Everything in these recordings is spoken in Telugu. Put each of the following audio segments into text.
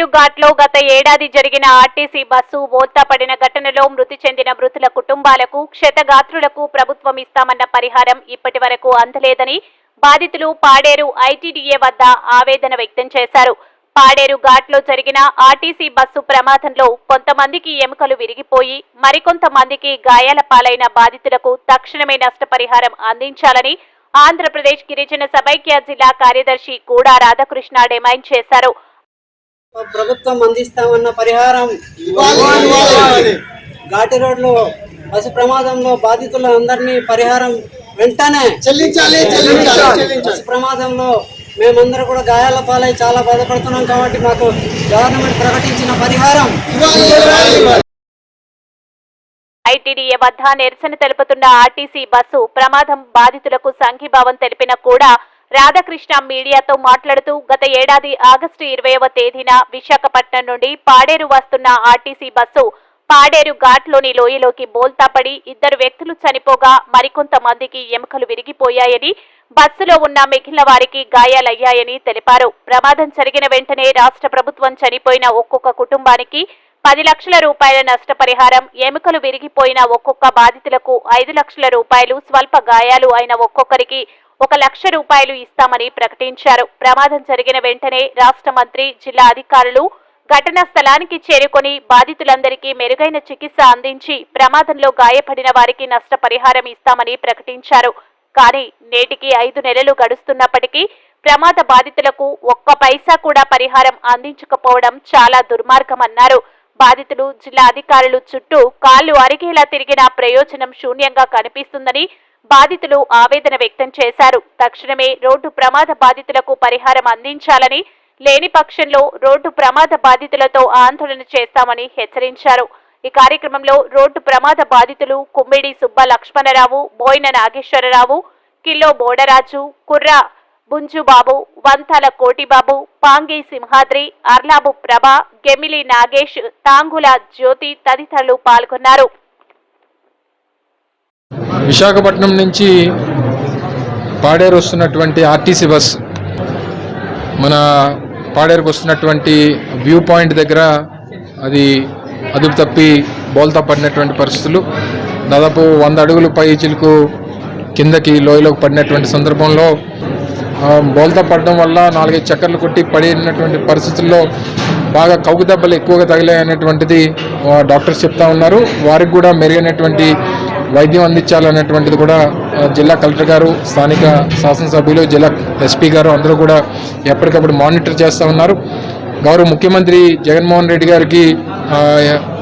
పాడేరు ఘాట్లో గత ఏడాది జరిగిన ఆర్టీసీ బస్సు బోల్తాపడిన పడిన ఘటనలో మృతి చెందిన మృతుల కుటుంబాలకు క్షతగాత్రులకు ప్రభుత్వం ఇస్తామన్న పరిహారం ఇప్పటి వరకు అందలేదని బాధితులు పాడేరు ఐటీడీఏ వద్ద ఆవేదన వ్యక్తం చేశారు. పాడేరు ఘాట్లో జరిగిన ఆర్టీసీ బస్సు ప్రమాదంలో కొంతమందికి ఎముకలు విరిగిపోయి మరికొంతమందికి గాయాల పాలైన బాధితులకు తక్షణమే నష్టపరిహారం అందించాలని ఆంధ్రప్రదేశ్ గిరిజన సమైక్య జిల్లా కార్యదర్శి గూడా రాధాకృష్ణ డిమాండ్ చేశారు. ప్రభుత్వం అందిస్తామన్న పరిహారం ఘాటి రోడ్లో బస్సు ప్రమాదంలో బాధితుల అందరినీ పరిహారం వెంటనే చెల్లించాలి బస్సు ప్రమాదంలో మేమందరూ కూడా గాయాల పాలై చాలా బాధపడుతున్నాం కాబట్టి మాకు గవర్నమెంట్ ప్రకటించిన పరిహారం ఐటీడీఏ వద్ద నిరసన తెలుపుతున్న ఆర్టీసీ బస్సు ప్రమాదం బాధితులకు సంఘీభావం తెలిపిన కూడా రాధాకృష్ణ మీడియాతో మాట్లాడుతూ గత ఏడాది ఆగస్టు ఇరవైవ తేదీన విశాఖపట్నం నుండి పాడేరు వస్తున్న ఆర్టీసీ బస్సు పాడేరు ఘాట్లోని లోయలోకి బోల్తాపడి ఇద్దరు వ్యక్తులు చనిపోగా మరికొంతమందికి ఎముకలు విరిగిపోయాయని బస్సులో ఉన్న మిగిలిన వారికి గాయాలయ్యాయని తెలిపారు. ప్రమాదం జరిగిన వెంటనే రాష్ట్ర ప్రభుత్వం చనిపోయిన ఒక్కొక్క కుటుంబానికి పది లక్షల రూపాయల నష్టపరిహారం ఎముకలు విరిగిపోయిన ఒక్కొక్క బాధితులకు ఐదు లక్షల రూపాయలు స్వల్ప గాయాలు అయిన ఒక్కొక్కరికి ఒక లక్ష రూపాయలు ఇస్తామని ప్రకటించారు. ప్రమాదం జరిగిన వెంటనే రాష్ట్ర మంత్రి జిల్లా అధికారులు ఘటనా స్థలానికి చేరుకొని బాధితులందరికీ మెరుగైన చికిత్స అందించి ప్రమాదంలో గాయపడిన వారికి నష్టపరిహారం ఇస్తామని ప్రకటించారు. కానీ నేటికి ఐదు నెలలు గడుస్తున్నప్పటికీ ప్రమాద బాధితులకు ఒక్క పైసా కూడా పరిహారం అందించకపోవడం చాలా దుర్మార్గమన్నారు. బాధితులు జిల్లా అధికారులు చుట్టూ కాళ్ళు అరిగేలా తిరిగిన ప్రయోజనం శూన్యంగా కనిపిస్తుందని బాధితులు ఆవేదన వ్యక్తం చేశారు. తక్షణమే రోడ్డు ప్రమాద బాధితులకు పరిహారం అందించాలని లేని పక్షంలో రోడ్డు ప్రమాద బాధితులతో ఆందోళన చేస్తామని హెచ్చరించారు. ఈ కార్యక్రమంలో రోడ్డు ప్రమాద బాధితులు కుమ్మిడి సుబ్బ లక్ష్మణరావు బోయిన నాగేశ్వరరావు కిల్లో బోడరాజు కుర్ర బుంజుబాబు వంతాల కోటిబాబు పాంగి సింహాద్రి అర్లాబు ప్రభ గెమిలి నాగేష్ తాంగుల జ్యోతి తదితరులు పాల్గొన్నారు. విశాఖపట్నం నుంచి పాడేరు వస్తున్నటువంటి ఆర్టీసీ బస్ మన పాడేరుకు వస్తున్నటువంటి వ్యూ పాయింట్ దగ్గర అది అదుపు తప్పి బోల్తా పడినటువంటి పరిస్థితులు. దాదాపు వంద అడుగులు పై చిలుకు కిందకి లోయలోకి పడినటువంటి సందర్భంలో బోల్తా పడడం వల్ల నాలుగైదు చక్కర్లు కొట్టి పడినటువంటి పరిస్థితుల్లో బాగా కౌగు దెబ్బలు ఎక్కువగా తగిలాయి అనేటువంటిది డాక్టర్స్ చెప్తా ఉన్నారు. వారికి కూడా మెరుగైనటువంటి వైద్యం అందించాలనేటువంటిది కూడా జిల్లా కలెక్టర్ గారు స్థానిక శాసనసభ్యులు జిల్లా ఎస్పీ గారు అందరూ కూడా ఎప్పటికప్పుడు మానిటర్ చేస్తూ ఉన్నారు. గౌరవ ముఖ్యమంత్రి జగన్మోహన్ రెడ్డి గారికి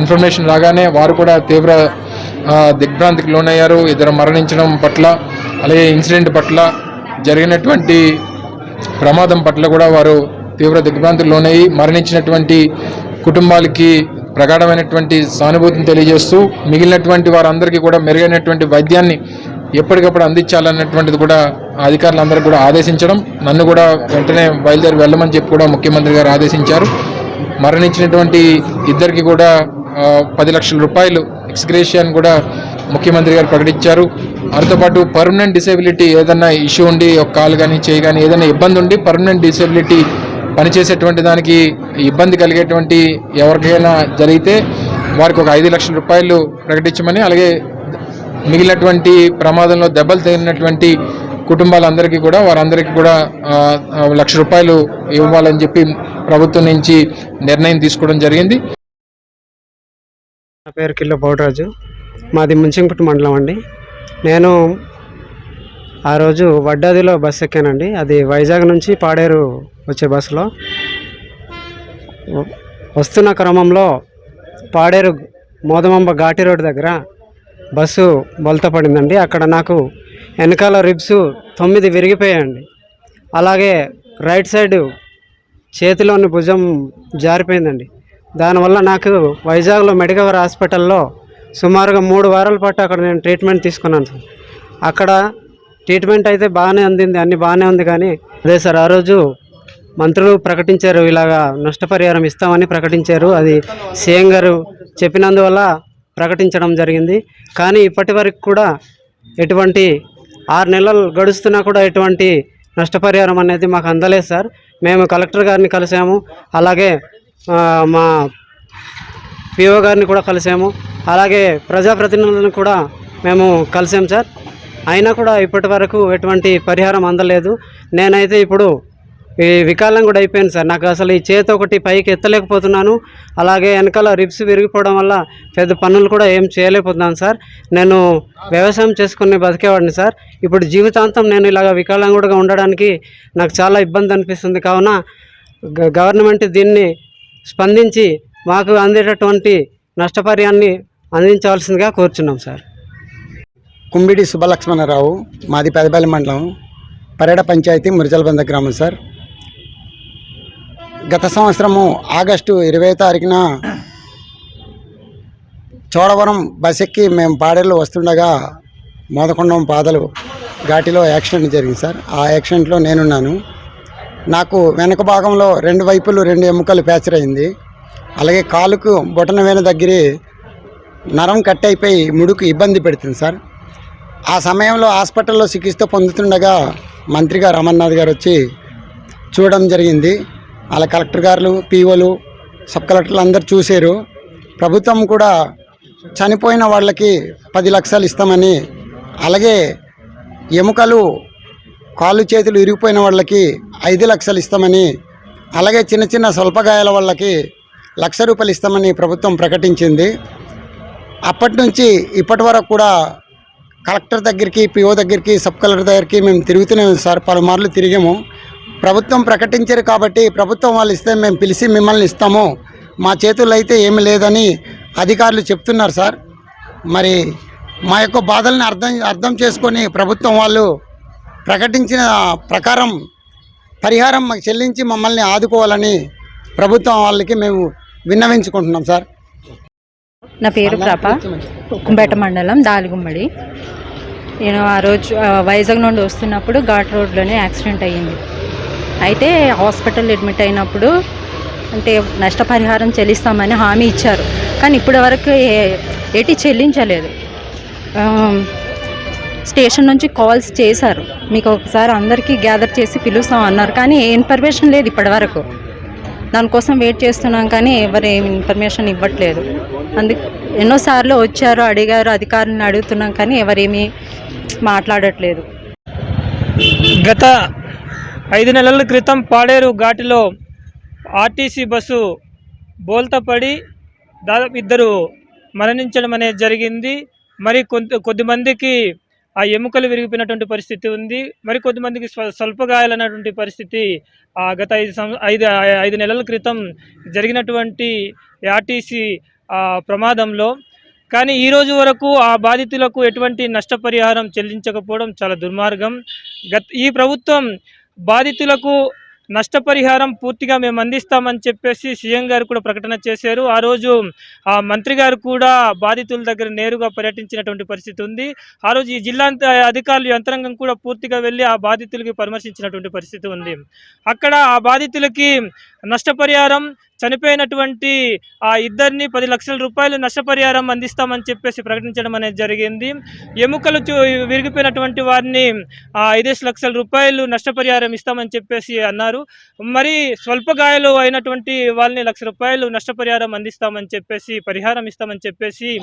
ఇన్ఫర్మేషన్ రాగానే వారు కూడా తీవ్ర దిగ్భ్రాంతికి లోనయ్యారు. ఇద్దరు మరణించడం పట్ల అలాగే ఇన్సిడెంట్ పట్ల జరిగినటువంటి ప్రమాదం పట్ల కూడా వారు తీవ్ర దిగ్భ్రాంతికి లోనయ్యి మరణించినటువంటి కుటుంబాలకి ప్రగాఢమైనటువంటి సానుభూతిని తెలియజేస్తూ మిగిలినటువంటి వారందరికీ కూడా మెరుగైనటువంటి వైద్యాన్ని ఎప్పటికప్పుడు అందించాలన్నటువంటిది కూడా అధికారులందరికీ కూడా ఆదేశించడం నన్ను కూడా వెంటనే బయలుదేరి వెళ్ళమని చెప్పి కూడా ముఖ్యమంత్రి గారు ఆదేశించారు. మరణించినటువంటి ఇద్దరికి కూడా పది లక్షల రూపాయలు ఎక్స్గ్రేషియన్ కూడా ముఖ్యమంత్రి గారు ప్రకటించారు. వారితో పాటు పర్మనెంట్ డిసేబిలిటీ ఏదన్నా ఇష్యూ ఉండి ఒక కాలు కానీ చేయి కానీ ఏదైనా ఇబ్బంది ఉండి పర్మనెంట్ డిసేబిలిటీ పనిచేసేటువంటి దానికి ఇబ్బంది కలిగేటువంటి ఎవరికైనా జరిగితే వారికి ఒక ఐదు లక్షల రూపాయలు ప్రకటించమని అలాగే మిగిలినటువంటి ప్రమాదంలో దెబ్బలు తగిలినటువంటి కుటుంబాలందరికీ కూడా వారందరికీ కూడా లక్ష రూపాయలు ఇవ్వాలని చెప్పి ప్రభుత్వం నుంచి నిర్ణయం తీసుకోవడం జరిగింది. నా పేరు కిల్లో బౌడరాజు మాది ముంచింగుట్టు మండలం అండి. నేను ఆ రోజు వడ్డాదిలో బస్సు ఎక్కానండి. అది వైజాగ్ నుంచి పాడేరు వచ్చే బస్సులో. వస్తున్న క్రమంలో పాడేరు మోదమంబ ఘాటి రోడ్ దగ్గర బస్సు బొలత పడిందండి. అక్కడ నాకు వెనకాల రిబ్స్ తొమ్మిది విరిగిపోయాయండి. అలాగే రైట్ సైడ్ చేతిలోని భుజం జారిపోయిందండి. దానివల్ల నాకు వైజాగ్లో మెడికవర్ హాస్పిటల్లో సుమారుగా మూడు వారాల పాటు అక్కడ నేను ట్రీట్మెంట్ తీసుకున్నాను సార్. అక్కడ ట్రీట్మెంట్ అయితే బాగానే అందింది అన్ని బాగానే ఉంది కానీ అదే సార్ ఆ రోజు మంత్రులు ప్రకటించారు ఇలాగా నష్టపరిహారం ఇస్తామని ప్రకటించారు అది సీఎం గారు చెప్పినందువల్ల ప్రకటించడం జరిగింది. కానీ ఇప్పటి వరకు కూడా ఎటువంటి ఆరు నెలలు గడుస్తున్నా కూడా ఎటువంటి నష్టపరిహారం అనేది మాకు అందలేదు సార్. మేము కలెక్టర్ గారిని కలిసాము అలాగే మా పిఓ గారిని కూడా కలిసాము అలాగే ప్రజాప్రతినిధులను కూడా మేము కలిసాం సార్. అయినా కూడా ఇప్పటి వరకు ఎటువంటి పరిహారం అందలేదు. నేనైతే ఇప్పుడు ఈ వికాలం కూడా అయిపోయింది సార్. నాకు అసలు ఈ చేతి ఒకటి పైకి ఎత్తలేకపోతున్నాను. అలాగే వెనకాల రిబ్స్ విరిగిపోవడం వల్ల పెద్ద పనులు కూడా ఏం చేయలేకపోతున్నాను సార్. నేను వ్యవసాయం చేసుకుని బతికేవాడిని సార్. ఇప్పుడు జీవితాంతం నేను ఇలాగ వికలాంగుడిగా ఉండడానికి నాకు చాలా ఇబ్బంది అనిపిస్తుంది. కావున గ- గవర్నమెంట్ దీన్ని స్పందించి మాకు అందేటటువంటి నష్టపరిహాన్ని అందించవలసిందిగా కోరుచున్నాం సార్. కుంబిడి సుబ్బలక్ష్మణరావు మాది పెదపల్లి మండలం పరేడ పంచాయతీ మురిజలబంద గ్రామం సార్. గత సంవత్సరము ఆగస్టు ఇరవై తారీఖున చోడవరం బస్ ఎక్కి మేము పాడేళ్ళు వస్తుండగా మోదకొండం పాదలు ఘాటిలో యాక్సిడెంట్ జరిగింది సార్. ఆ యాక్సిడెంట్లో నేనున్నాను. నాకు వెనక భాగంలో రెండు వైపులు రెండు ఎముకలు ఫ్యాక్చర్ అయింది. అలాగే కాలుకు బొటన వేన దగ్గర నరం కట్ అయిపోయి ముడుకు ఇబ్బంది పెడుతుంది సార్. ఆ సమయంలో హాస్పిటల్లో చికిత్స పొందుతుండగా మంత్రిగా రమణనాథ్ గారు వచ్చి చూడడం జరిగింది. అలా కలెక్టర్ గారు పీఓలు సబ్ కలెక్టర్లు అందరు చూశారు. ప్రభుత్వం కూడా చనిపోయిన వాళ్ళకి పది లక్షలు ఇస్తామని అలాగే ఎముకలు కాళ్ళు చేతులు ఇరిగిపోయిన వాళ్ళకి ఐదు లక్షలు ఇస్తామని అలాగే చిన్న చిన్న స్వల్పగాయాల వాళ్ళకి లక్ష రూపాయలు ఇస్తామని ప్రభుత్వం ప్రకటించింది. అప్పటి నుంచి ఇప్పటి వరకు కూడా కలెక్టర్ దగ్గరికి పిఓ దగ్గరికి సబ్ కలెక్టర్ దగ్గరికి మేము తిరుగుతూనే సార్. పలుమార్లు తిరిగాము. ప్రభుత్వం ప్రకటించారు కాబట్టి ప్రభుత్వం వాళ్ళు ఇస్తే మేము పిలిచి మిమ్మల్ని ఇస్తాము. మా చేతుల్లో అయితే ఏమి లేదని అధికారులు చెప్తున్నారు సార్. మరి మా యొక్క బాధల్ని అర్థం అర్థం చేసుకొని ప్రభుత్వం వాళ్ళు ప్రకటించిన ప్రకారం పరిహారం మాకు చెల్లించి మమ్మల్ని ఆదుకోవాలని ప్రభుత్వం వాళ్ళకి మేము విన్నవించుకుంటున్నాం సార్. నా పేరు ప్రభ ఉక్కుంపేట మండలం దాలిగుమ్మడి. నేను ఆ రోజు వైజాగ్ నుండి వస్తున్నప్పుడు ఘాట్ రోడ్లోనే యాక్సిడెంట్ అయ్యింది. అయితే హాస్పిటల్ అడ్మిట్ అయినప్పుడు అంటే నష్టపరిహారం చెల్లిస్తామని హామీ ఇచ్చారు. కానీ ఇప్పటి వరకు ఏటి చెల్లించలేదు. స్టేషన్ నుంచి కాల్స్ చేశారు. మీకు ఒకసారి అందరికీ గ్యాదర్ చేసి పిలుస్తాం అన్నారు. కానీ ఏ ఇన్ఫర్మేషన్ లేదు ఇప్పటివరకు దానికోసం వెయిట్ చేస్తున్నాం కానీ ఎవరు ఏం ఇన్ఫర్మేషన్ ఇవ్వట్లేదు. అందుకు ఎన్నోసార్లు వచ్చారు అడిగారు అధికారులను అడుగుతున్నాం కానీ ఎవరేమీ మాట్లాడట్లేదు. గత ఐదు నెలల క్రితం పాడేరు ఘాటిలో ఆర్టీసీ బస్సు బోల్తపడి దాదాపు ఇద్దరు మరణించడం అనేది జరిగింది. మరి కొంత కొద్దిమందికి ఆ ఎముకలు విరిగిపోయినటువంటి పరిస్థితి ఉంది. మరి కొద్దిమందికి స్వ స్వల్ప పరిస్థితి ఆ గత ఐదు సం ఐదు ఐదు నెలల క్రితం జరిగినటువంటి ఆర్టీసీ ప్రమాదంలో. కానీ ఈ రోజు వరకు ఆ బాధితులకు ఎటువంటి నష్టపరిహారం చెల్లించకపోవడం చాలా దుర్మార్గం. గత ఈ ప్రభుత్వం బాధితులకు నష్టపరిహారం పూర్తిగా మేము అందిస్తామని చెప్పేసి సీఎం గారు కూడా ప్రకటన చేశారు. ఆ రోజు ఆ మంత్రి గారు కూడా బాధితుల దగ్గర నేరుగా పర్యటించినటువంటి పరిస్థితి ఉంది. ఆ రోజు ఈ జిల్లా అంత- అధికారులు యంత్రాంగం కూడా పూర్తిగా వెళ్ళి ఆ బాధితులకి పరామర్శించినటువంటి పరిస్థితి ఉంది. అక్కడ ఆ బాధితులకి నష్టపరిహారం చనిపోయినటువంటి ఆ ఇద్దరిని పది లక్షల రూపాయలు నష్టపరిహారం అందిస్తామని చెప్పేసి ప్రకటించడం అనేది జరిగింది. ఎముకలు చూ- విరిగిపోయినటువంటి వారిని ఐదేసి లక్షల రూపాయలు నష్టపరిహారం ఇస్తామని చెప్పేసి అన్నారు. మరి స్వల్ప గాయాలు అయినటువంటి వాళ్ళని లక్ష రూపాయలు నష్టపరిహారం అందిస్తామని చెప్పేసి పరిహారం ఇస్తామని చెప్పేసి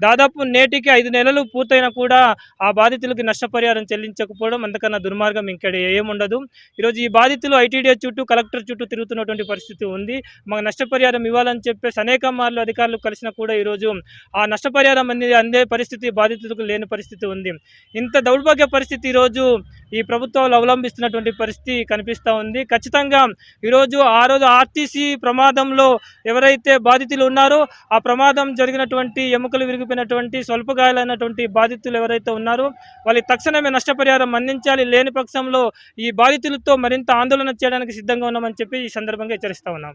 దాదాపు నేటికి ఐదు నెలలు పూర్తయినా కూడా ఆ బాధితులకి నష్టపరిహారం చెల్లించకపోవడం అంతకన్నా దుర్మార్గం ఇక్కడ ఏముండదు. ఈరోజు ఈ బాధితులు ఐటీడీఏ చుట్టూ కలెక్టర్ చుట్టూ తిరుగుతున్నటువంటి పరిస్థితి ఉంది. మాకు నష్టపరిహారం ఇవ్వాలని చెప్పేసి అనేక మార్లు అధికారులు కలిసినా కూడా ఈరోజు ఆ నష్టపరిహారం అనేది అందే పరిస్థితి బాధితులకు లేని పరిస్థితి ఉంది. ఇంత దౌర్భాగ్య పరిస్థితి ఈరోజు ఈ ప్రభుత్వాలు అవలంబిస్తున్నటువంటి పరిస్థితి కనిపిస్తూ ఉంది. ఖచ్చితంగా ఈరోజు ఆ రోజు ఆర్టీసీ ప్రమాదంలో ఎవరైతే బాధితులు ఉన్నారో ఆ ప్రమాదం జరిగినటువంటి ఎముకలు విరిగిపోయినటువంటి స్వల్ప గాయాలైనటువంటి బాధితులు ఎవరైతే ఉన్నారో వాళ్ళకి తక్షణమే నష్టపరిహారం అందించాలి. లేని పక్షంలో ఈ బాధితులతో మరింత ఆందోళన చేయడానికి సిద్ధంగా ఉన్నామని చెప్పి ఈ సందర్భంగా హెచ్చరిస్తా ఉన్నాం.